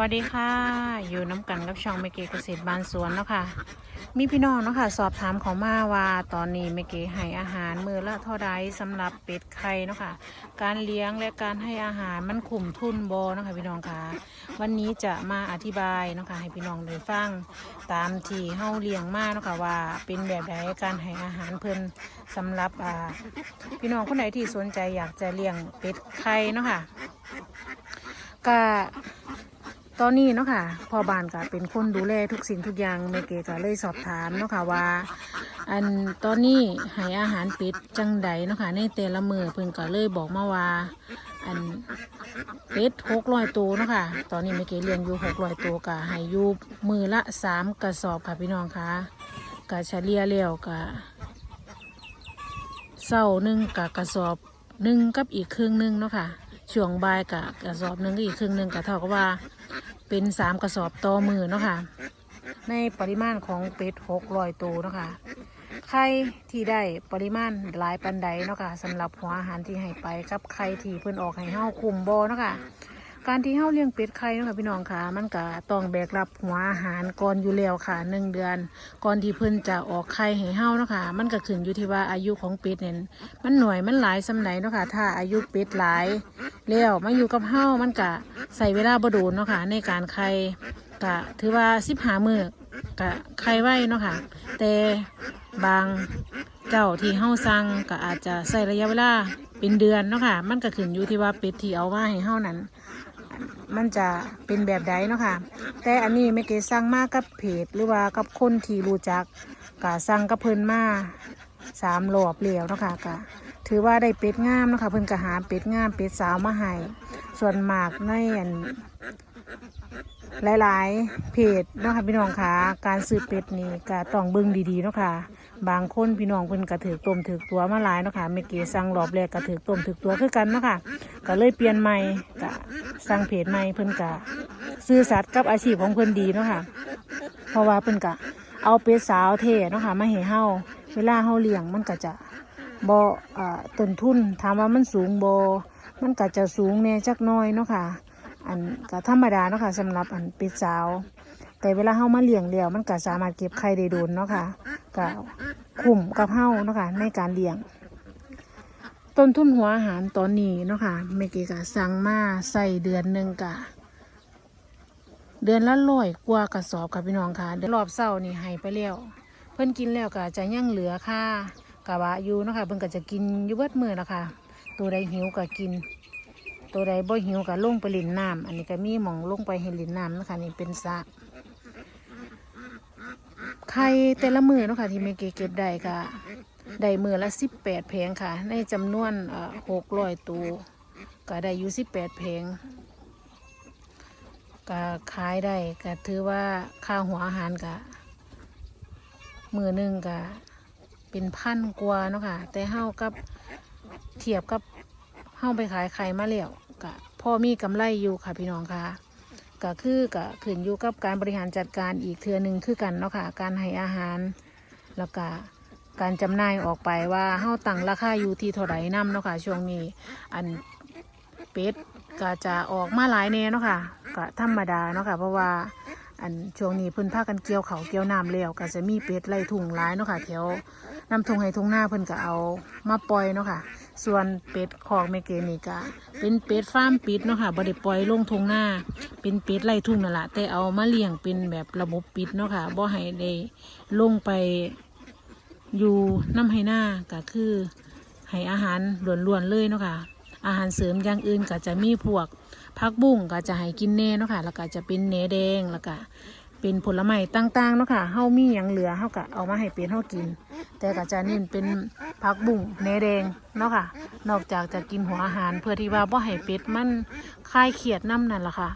วัสดีค่ะ อยู่น้ำกันกับช่องเมเกเกษตรบ้านสวนเนาะค่ะ มีพี่น้องเนาะค่ะ สอบถามเขามาว่าตอนนี้เมเกให้อาหารมือละเท่าใดสำหรับเป็ดไข่เนาะค่ะ การเลี้ยงและการให้อาหารมันคุ้มทุนบเนาะค่ะพี่น้องค่ะ วันนี้จะมาอธิบายเนาะค่ะให้พี่น้องได้ฟังตามที่เฮาเลี้ยงมาเนาะค่ะว่าเป็นแบบใดการให้อาหารเพิ่นสำหรับอ่าพี่น้องคนไหนที่สนใจอยากจะเลี้ยงเป็ดไข่เนาะค่ะก็ ตอนนี้เนาะค่ะพ่อบ้านก็เป็นคนดูแลทุกสิ่งทุกอย่างเมเกก็เลยสอบถามเนาะค่ะว่า อันตอนนี้ให้อาหารเป็ดจังใดเนาะค่ะในแต่ละมือเพิ่นก็เลยบอกมาว่า อันเป็ดหกร้อยตัวเนาะค่ะตอนนี้เมเกเลี้ยงอยู่หกร้อยตัวก็ให้อยู่มือละสามกระสอบค่ะพี่น้องค่ะก็เฉลี่ยแล้วก็เศร้าหนึ่งกับกระสอบหนึ่งกับอีกครึ่งหนึ่งเนาะค่ะช่วงบ่ายกับกระสอบหนึ่งกับอีกครึ่งหนึ่งก็เท่ากับว่า เป็นสามกระสอบต่อมือเนาะค่ะในปริมาณของเป็ดหกร้อยตัวเนาะค่ะไข่ที่ได้ปริมาณหลายปันใดเนาะค่ะสำหรับหัวอาหารที่ให้ไปกับไข่ที่เพื่อนออกให้เฮาคุมโบเนาะค่ะ การที่เฮาเลี้ยงเป็ดไข่นะคะพี่น้องค่ะ มันก็ต้องแบกรับหัวอาหารก่อนอยู่แล้วค่ะหนึ่งเดือน ก่อนที่เพิ่นจะออกไข่ให้เฮานะคะ มันก็ขึ้นอยู่ที่ว่าอายุของเป็ดเนี่ยมันหน่วยมันหลายสำไหนเนาะค่ะถ้าอายุเป็ดหลายแล้วมาอยู่กับเฮามันก็ใส่เวลาบ่โดนเนาะค่ะในการไข่ก็ถือว่าสิบหามือก็ไข่ไว้เนาะค่ะ แต่บางเจ้าที่เฮาสั่งก็อาจจะใส่ระยะเวลาเป็นเดือนเนาะค่ะ มันก็ขึ้นอยู่ที่ว่าเป็ดที่เอามาให้เฮานั้น มันจะเป็นแบบใดเนาะค่ะ แต่อันนี้ไม่เกสั่งมากกับเพจหรือว่ากับคนที่รู้จักกะสั่งกับเพิ่นมาสามรอบแล้วเนาะค่ะกะถือว่าได้เป็ดงามเนาะค่ะเพิ่นก็หาเป็ดงามเป็ดสาวมาให้ส่วนมากในอันหลาย ๆ เพจเนาะค่ะพี่น้องค่ะการซื้อเป็ดนี่ก็ต้องเบิ่งดีๆเนาะค่ะ บางคนพี่น้องเพิ่นก็ถือต้มถือตัวมาหลายเนาะค่ะเมเกสั่งรอบแรกก็ถือต้มถือตัวคือกันเนาะค่ะก็เลยเปลี่ยนใหม่ก็สร้างเพจใหม่เพิ่นกะซื่อสัตย์กับอาชีพของเพิ่นดีเนาะค่ะเพราะว่าเพิ่นกะเอาเป็ดสาวเทเนาะค่ะมาให้เฮาเวลาเฮาเลี้ยงมันก็จะบ่อ่าต้นทุนถามว่ามันสูงบ่มันก็จะสูงแน่จักน้อยเนาะค่ะอันก็ธรรมดาเนาะค่ะสำหรับอันเป็ดสาว แต่เวลาเฮามาเลี้ยงแล้วมันก็สามารถเก็บไข่ได้โดนเนาะค่ะก็ คุ้มกับเฮาเนาะค่ะในการเลี้ยง ต้นทุนหัวอาหารตอนนี้เนาะค่ะเมเกกะสั่งมาใส่เดือนหนึ่งกะ เดือนละร้อยกว่ากระสอบค่ะพี่น้องค่ะเดือนรอบเศร้านี่ให้ไปแล้วเพิ่นกินแล้วก็จะยังเหลือค่ากะว่าอยู่เนาะค่ะเพิ่นก็จะกินอยู่เบิดมือละค่ะตัวใดหิวก็กิน ตัวใดบ่หิวก็ลงไปลินน้ำอันนี้ก็มีหมองลงไปให้เลินน้ำนะคะนี่เป็นสระ ไข่แต่ละมือเนาะค่ะที่เมเกเก็บได้ก็ได้มือละสิบแปดแผงค่ะ ในจำนวนหกร้อยตัวก็ได้อยู่สิบแปดแผงก็ขายได้ก็ถือว่าค่าหัวอาหารก็มือหนึ่งก็เป็นพันกว่าเนาะค่ะ แต่เฮากับเทียบกับเฮาไปขายไข่มาแล้วก็พอมีกำไรอยู่ค่ะพี่น้องค่ะ ก็คือก็ขึ้นอยู่กับการบริหารจัดการอีกเทือหนึ่งคือกันเนาะค่ะการให้อาหาร แล้วก็การจำหน่ายออกไปว่าเฮาตั้งราคาอยู่ที่เท่าไหร่นำเนาะค่ะช่วงนี้อันเป็ดก็จะออกมาหลายแน่เนาะค่ะก็ธรรมดาเนาะค่ะเพราะว่า อันช่วงนี้เพิ่นพากันเกี่ยวเขาเกี่ยวน้ำแล้วก็จะมีเป็ดไล่ทุ่งหลายเนาะค่ะแถวน้ำทุงให้ทุงหน้าเพิ่นก็เอามาปล่อยเนาะค่ะ ส่วนเป็ดของเมเกนี่ก็เป็นเป็ดฟาร์มปิดเนาะค่ะบ่ได้ปล่อยลงทุงหน้า เป็นเป็ดไล่ทุ่งนั่นแหละแต่เอามาเลี้ยงเป็นแบบระบบปิดเนาะค่ะบ่ให้ได้ลงไปอยู่น้ำให้หน้าก็คือให้อาหารล้วนๆเลยเนาะค่ะอาหารเสริมอย่างอื่นก็จะมีพวก ผักบุ้งก็จะให้กินแน่เนาะค่ะ แล้วก็จะเป็นเนแดงแล้วก็เป็นผลไม้ต่างๆเนาะค่ะเฮามีอย่างเหลือเฮาก็เอามาให้เป็ดเฮากิน แต่ก็จะเน้นเป็นผักบุ้งเนแดงเนาะค่ะ นอกจากจะกินหัวอาหาร เพื่อที่ว่าบ่ให้เป็ดมันคลายเครียดน้ำนั่นล่ะค่ะ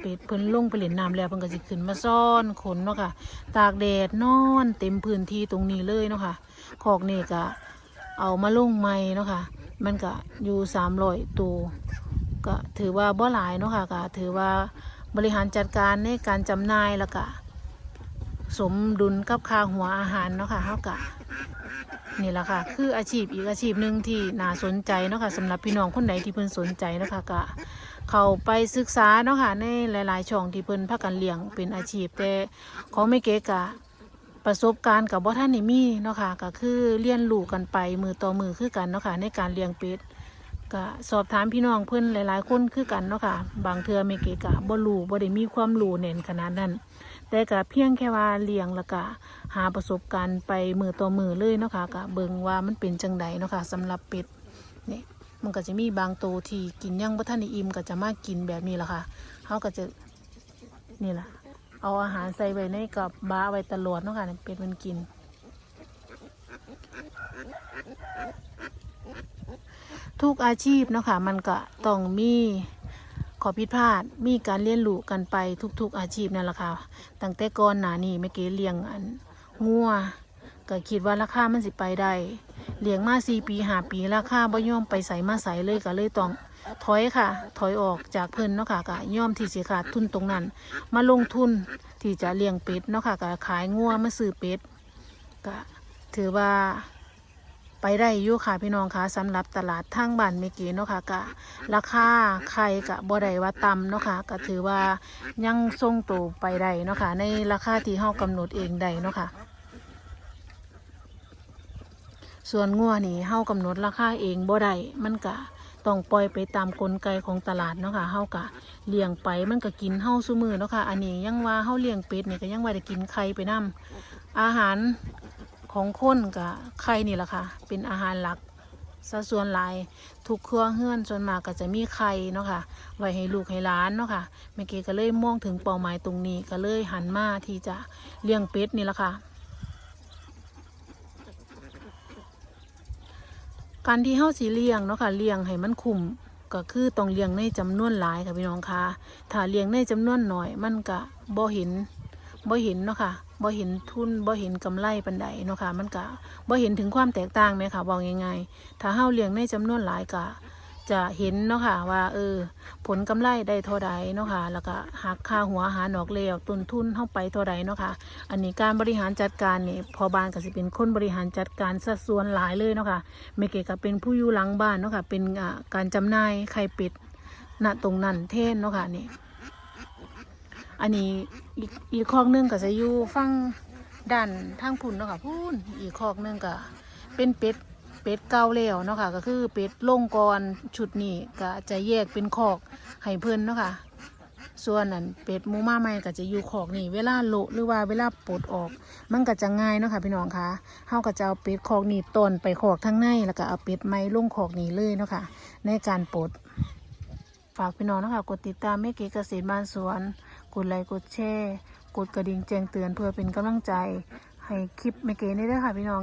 เป็ดเพิ่นลงไปเล่นน้ำแล้วเพิ่นก็สิขึ้นมาซ่อนขนเนาะค่ะ ตากแดดนอนเต็มพื้นที่ตรงนี้เลยเนาะค่ะคอกนี่ก็เอามาลงใหม่เนาะค่ะ มันก็อยู่สามร้อยตัวก็ถือว่าบ่หลายเนาะค่ะก็ถือว่าบริหารจัดการในการจำหน่ายแล้วก็สมดุลกับค่าหัวอาหารเนาะค่ะเฮาก็นี่แหละค่ะ คืออาชีพอีกอาชีพหนึ่งที่น่าสนใจเนาะค่ะสำหรับพี่น้องคนไหนที่เพิ่นสนใจเนาะค่ะก็เข้าไปศึกษาเนาะค่ะในหลาย ๆ ช่องที่เพิ่นพากันเลี้ยงเป็นอาชีพแต่ของไม่เก๋กะ ประสบการณ์กับบ่ท่านนี่มีเนาะค่ะก็คือเรียนรู้กันไปมือต่อมือคือกันเนาะค่ะในการเลี้ยงเป็ดก็สอบถามพี่น้องเพิ่อนหลาย ๆ คนคือกันเนาะค่ะ บางเทือไม่เก๋กะบ่รู้บ่ได้มีความรู้เน่นขนาดนั้น แต่ก็เพียงแค่ว่าเลี้ยงแล้วก็หาประสบการณ์ไปมือต่อมือเลยเนาะค่ะก็เบิ่งว่ามันเป็นจังใดเนาะค่ะสำหรับเป็ดนี่มันก็จะมีบางตัวที่กินยังบ่ทันอิ่มก็จะมากินแบบนี้ละค่ะเขาก็จะนี่แหละ เอาอาหารใส่ไว้ในกับบ้าไว้ตลอดเนาะค่ะเป็ดมันกิน ทุกอาชีพเนาะค่ะมันก็ต้องมีขอผิดพลาดมีการเรียนรู้กันไปทุกๆอาชีพนั่นแหละค่ะตั้งแต่ก่อนหนานี้เมื่อกี้เลี้ยงอันงัวก็คิดว่าราคามันสิไปได้เลี้ยงมาสี่ปีห้าปีราคาบ่ย่อมไปใส่มาใส่เลยก็เลยต้อง ถอยค่ะ ถอยออกจากเพิ่นเนาะค่ะก็ย่อมที่สิขาดทุนตรงนั้น มาลงทุนที่จะเลี้ยงเป็ดเนาะค่ะก็ขายงัวมาซื้อเป็ดก็ถือว่าไปได้อยู่ค่ะพี่น้องคะสำหรับตลาดทางบ้านเมกีเนาะค่ะกะราคาไข่กะบ่ได้ว่าต่ำเนาะค่ะก็ถือว่ายังทรงตัวไปได้เนาะค่ะในราคาที่เฮากำหนดเองได้เนาะค่ะส่วนงัวนี่เฮากำหนดราคาเองบ่ได้มันกะ ต้องปล่อยไปตามกลไกของตลาดเนาะค่ะเฮากะเลี้ยงไปมันก็กินเฮาซุมือเนาะค่ะอันนี้ยังว่าเฮาเลี้ยงเป็ดนี่ก็ยังว่าได้กินไข่ไปนํอาหารของคนกับไข่นี่แหละค่ะ เป็นอาหารหลักสัดส่วนหลายทุกเครือเฮือนส่วนมากก็จะมีไข่เนาะค่ะ ไว้ให้ลูกให้หล้านเนาะค่ะเมื่อกี้ก็เลยมองถึงเป้าหมายตรงนี้ก็เลยหันมาที่จะเลี้ยงเป็ดนี่แหละค่ะ การที่เฮาสีเลี้ยงเนาะค่ะเลี้ยงให้มันคุ้มก็คือต้องเลี้ยงในจำนวนหลายค่ะพี่น้องค่ะถ้าเลี้ยงในจำนวนน้อยมันก็บ่เห็นบ่เห็นเนาะค่ะบ่เห็นทุนบ่เห็นกำไรปันใดเนาะค่ะมันก็บ่เห็นถึงความแตกต่างไหมค่ะบอกง่ายๆถ้าเฮาเลี้ยงในจำนวนหลายก็ จะเห็นเนาะค่ะว่าเออ ผลกำไรได้เท่าใดเนาะค่ะแล้วก็หักค่าหัวอาหารออกแล้วต้นทุนเฮาไปเท่าใดเนาะค่ะอันนี้การบริหารจัดการเนี่ยพอบ้านก็สิเป็นคนบริหารจัดการสัดส่วนหลายเลยเนาะค่ะไม่เกี่ยวกับเป็นผู้อยู่หลังบ้านเนาะค่ะเป็นอ่าการจำหน่ายไข่เป็ดณตรงนั้นเท่นเนาะค่ะนี่อันนี้อีกอีกคอกหนึงก็จะอยู่ฝั่งด้านทางพุ่นเนาะค่ะพุ่นอีกคอกหนึงก็เป็นเป็ด เป็ดเก่าแล้วเนาะค่ะก็คือเป็ดลงกรชุดนี้ก็จะแยกเป็นคอกให้เพิ่นเนาะค่ะส่วนนั้นเป็ดมูมาใหม่ก็จะอยู่ขอกนี่เวลาโลหรือว่าเวลาปลดออก มันก็จะง่ายเนาะค่ะพี่น้องคะเฮาก็จะเอาเป็ดขอกนี่ต้นไปขอกทั้งในแล้วก็เอาเป็ดไม้ลงขอกนี่เลยเนาะค่ะในการปลดฝากพี่น้องนะคะกดติดตามแม่เก๋เกษตรบ้านสวน กดไลค์กดแชร์กดกระดิ่งแจ้งเตือนเพื่อเป็นกำลังใจ ให้คลิปแม่เก๋ได้ด้วยค่ะพี่น้อง